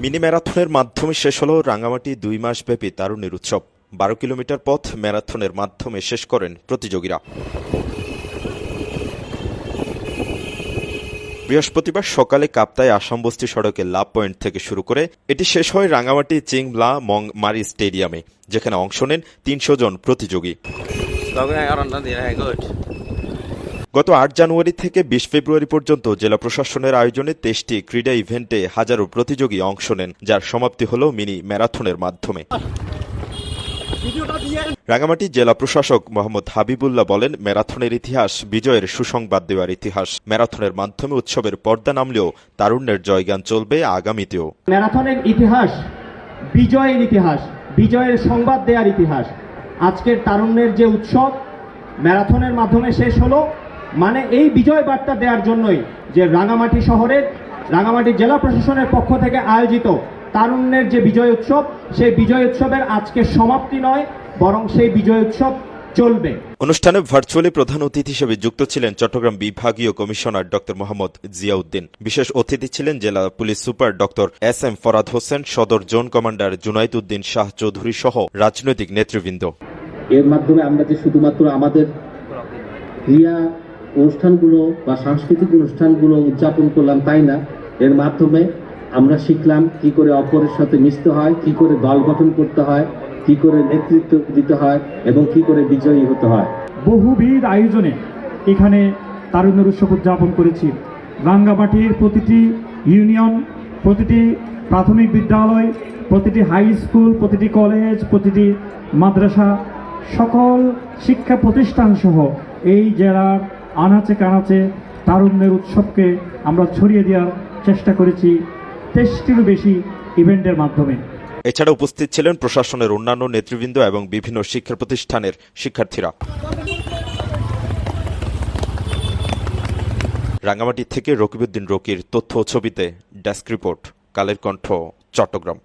Mini ম্যারাথনের মাধ্যমে শেষ হল রাঙামাটি দুই মাস ব্যাপী তারুণ্যের উৎসব। বারো কিলোমিটার পথ ম্যারাথনের মাধ্যমে শেষ করেন প্রতিযোগীরা। বৃহস্পতিবার সকালে কাপ্তায় আসামবস্তি সড়কের লাভ পয়েন্ট থেকে শুরু করে এটি শেষ হয় রাঙামাটি চিংলা মং মারি স্টেডিয়ামে যেখানে অংশ নেন তিনশো জন প্রতিযোগী। গত আট জানুয়ারি থেকে বিশ ফেব্রুয়ারি পর্যন্ত জেলা প্রশাসনের আয়োজনে তেইশটি ক্রীড়া ইভেন্টে হাজারো প্রতিযোগী অংশ নেন, যার সমাপ্তি হল মিনি ম্যারাথনের মাধ্যমে। রাঙামাটি জেলা প্রশাসক মোহাম্মদ হাবিবুল্লাহ বলেন, ম্যারাথনের ইতিহাস বিজয়ের সুসংবাদ দেওয়ার ইতিহাস। ম্যারাথনের মাধ্যমে উৎসবের পর্দা নামলেও তারুণ্যের জয়গান চলবে আগামীতেও। ম্যারাথনের ইতিহাস বিজয়ের ইতিহাস, বিজয়ের সংবাদ দেওয়ার ইতিহাস। আজকের তারুণ্যের যে উৎসব, ম্যারাথনের মাধ্যমে শেষ হলো। মানে এই বিজয় বার্তা দেওয়ার জন্যই যে রাঙামাটি শহরের রাঙামাটি জেলা প্রশাসনের পক্ষ থেকে আয়োজিত তারুণ্যের যে বিজয় উৎসব সেই বিজয় উৎসবের আজকে সমাপ্তি নয় বরং সেই বিজয় উৎসব চলবে। অনুষ্ঠানে ভার্চুয়ালি প্রধান অতিথি হিসেবে যুক্ত ছিলেন চট্টগ্রাম বিভাগীয় কমিশনার ড মোহাম্মদ জিয়াউদ্দিন। বিশেষ অতিথি ছিলেন জেলা police super Dr S M Farhad Hossain সদর জোন কমান্ডার জুনাইদ উদ্দিন শাহ চৌধুরী সহ রাজনৈতিক নেতৃবৃন্দ। এর মাধ্যমে আমরা যে শুধুমাত্র আমাদের ক্রিয়া অনুষ্ঠানগুলো বা সাংস্কৃতিক অনুষ্ঠানগুলো উদযাপন করলাম তাই না? এর মাধ্যমে আমরা শিখলাম কি করে অপরের সাথে মিশতে হয়, কি করে দল গঠন করতে হয়, কি করে নেতৃত্ব দিতে হয় এবং কি করে বিজয়ী হতে হয়। বহুবিধ আয়োজনে এখানে তারুণ্যের উৎসব উদযাপন করেছি। রাঙ্গামাটির প্রতিটি ইউনিয়ন, প্রতিটি প্রাথমিক বিদ্যালয়, প্রতিটি হাই স্কুল, প্রতিটি কলেজ, প্রতিটি মাদ্রাসা, সকল শিক্ষা প্রতিষ্ঠান সহ এই জেলার আনাচে কানাচে তারুণ্যের উৎসবকে আমরা ছড়িয়ে দেওয়ার চেষ্টা করেছি তেইশটিরও বেশি ইভেন্টের মাধ্যমে। এছাড়া উপস্থিত ছিলেন প্রশাসনের অন্যান্য নেতৃবৃন্দ এবং বিভিন্ন শিক্ষা প্রতিষ্ঠানের শিক্ষার্থীরা। রাঙ্গামাটি থেকে রকিবউদ্দিন রকির তথ্য ছবিতে ডেস্ক রিপোর্ট, কালের কণ্ঠ, চট্টগ্রাম।